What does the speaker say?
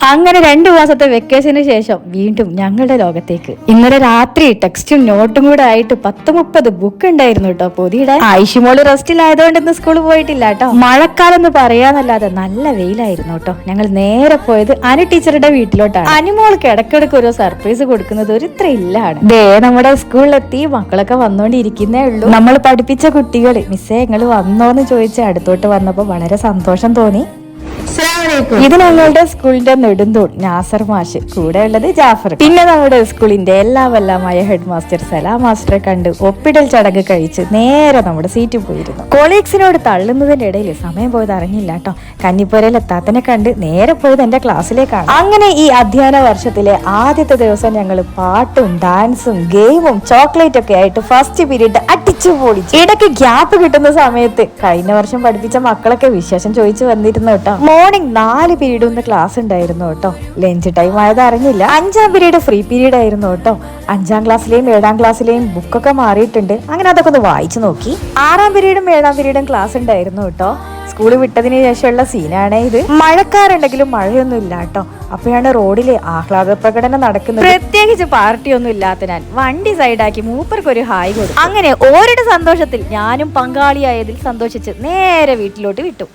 അങ്ങനെ രണ്ടു മാസത്തെ വെക്കേഷന് ശേഷം വീണ്ടും ഞങ്ങളുടെ ലോകത്തേക്ക്. ഇന്നലെ രാത്രി ടെക്സ്റ്റും നോട്ടും കൂടെ ആയിട്ട് പത്ത് മുപ്പത് ബുക്ക് ഉണ്ടായിരുന്നു കേട്ടോ പൊതിയുടെ ആയിഷിമോൾ റെസ്റ്റിലായതുകൊണ്ട് ഇന്ന് സ്കൂളിൽ പോയിട്ടില്ല കേട്ടോ മഴക്കാലം എന്ന് പറയാന്നല്ലാതെ നല്ല വെയിലായിരുന്നു കേട്ടോ ഞങ്ങൾ നേരെ പോയത് അനു ടീച്ചറുടെ വീട്ടിലോട്ടാണ്. അനുമോൾക്ക് ഇടക്കിടക്ക് ഒരു സർപ്രൈസ് കൊടുക്കുന്നത് ഒരു ത്രില്ലാണ് ദേ നമ്മുടെ സ്കൂളിലെത്തി മക്കളൊക്കെ വന്നോണ്ടിരിക്കുന്നേ ഉള്ളൂ. നമ്മൾ പഠിപ്പിച്ച കുട്ടികൾ മിസ്സേ നിങ്ങൾ വന്നോന്ന് ചോദിച്ച് അടുത്തോട്ട് വന്നപ്പോ വളരെ സന്തോഷം തോന്നി. ഇത് ഞങ്ങളുടെ സ്കൂളിന്റെ നെടുന്തൂൺ നാസർ മാഷ് കൂടെ ഉള്ളത് ജാഫർ. പിന്നെ നമ്മുടെ സ്കൂളിന്റെ എല്ലാ വല്ലാമായ ഹെഡ് മാസ്റ്റർ സലാം മാസ്റ്ററെ കണ്ട് ഒപ്പിടൽ ചടങ്ങ് കഴിച്ച് നേരെ നമ്മുടെ സീറ്റിൽ പോയിരുന്നു. കൊളീഗ്സിനോട് തള്ളുന്നതിന്റെ ഇടയിൽ സമയം പോയത് അറിഞ്ഞില്ല കേട്ടോ. കന്നിപ്പുരയിൽ എത്താത്തനെ കണ്ട് നേരെ പോയത് എന്റെ ക്ലാസ്സിലേക്കാണ്. അങ്ങനെ ഈ അധ്യയന വർഷത്തിലെ ആദ്യത്തെ ദിവസം ഞങ്ങൾ പാട്ടും ഡാൻസും ഗെയിമും ചോക്ലേറ്റ് ഒക്കെ ആയിട്ട് ഫസ്റ്റ് പീരീഡ് അടിച്ചു പൊളിച്ചു. ഇടയ്ക്ക് ഗ്യാപ്പ് കിട്ടുന്ന സമയത്ത് കഴിഞ്ഞ വർഷം പഠിപ്പിച്ച മക്കളൊക്കെ വിശേഷം ചോദിച്ചു വന്നിരുന്നു കേട്ടോ. മോർണിംഗ് നാല് പീരീഡ് ഒന്ന് ക്ലാസ് ഉണ്ടായിരുന്നു കേട്ടോ. ലഞ്ച് ടൈം ആയത് അറിഞ്ഞില്ല. അഞ്ചാം പീരീഡ് ഫ്രീ പീരീഡ് ആയിരുന്നു കേട്ടോ. അഞ്ചാം ക്ലാസ്സിലെയും ഏഴാം ക്ലാസ്സിലെയും ബുക്കൊക്കെ മാറിയിട്ടുണ്ട്. അങ്ങനെ അതൊക്കെ ഒന്ന് വായിച്ചു നോക്കി. ആറാം പീരീഡും ഏഴാം പീരീഡും ക്ലാസ് ഉണ്ടായിരുന്നു കേട്ടോ. സ്കൂൾ വിട്ടതിന് ശേഷമുള്ള സീനാണ് ഇത്. മഴക്കാരുണ്ടെങ്കിലും മഴയൊന്നും ഇല്ല കേട്ടോ. അപ്പോഴാണ് റോഡിലെ ആഹ്ലാദ പ്രകടനം നടക്കുന്നത്. പ്രത്യേകിച്ച് പാർട്ടി ഒന്നും ഇല്ലാത്തതിനാൽ വണ്ടി സൈഡാക്കി മൂപ്പർക്ക് ഒരു ഹായ് കൊടുത്തു. അങ്ങനെ ഓരുടെ സന്തോഷത്തിൽ ഞാനും പങ്കാളിയായതിൽ സന്തോഷിച്ച് നേരെ വീട്ടിലോട്ട് വിട്ടു.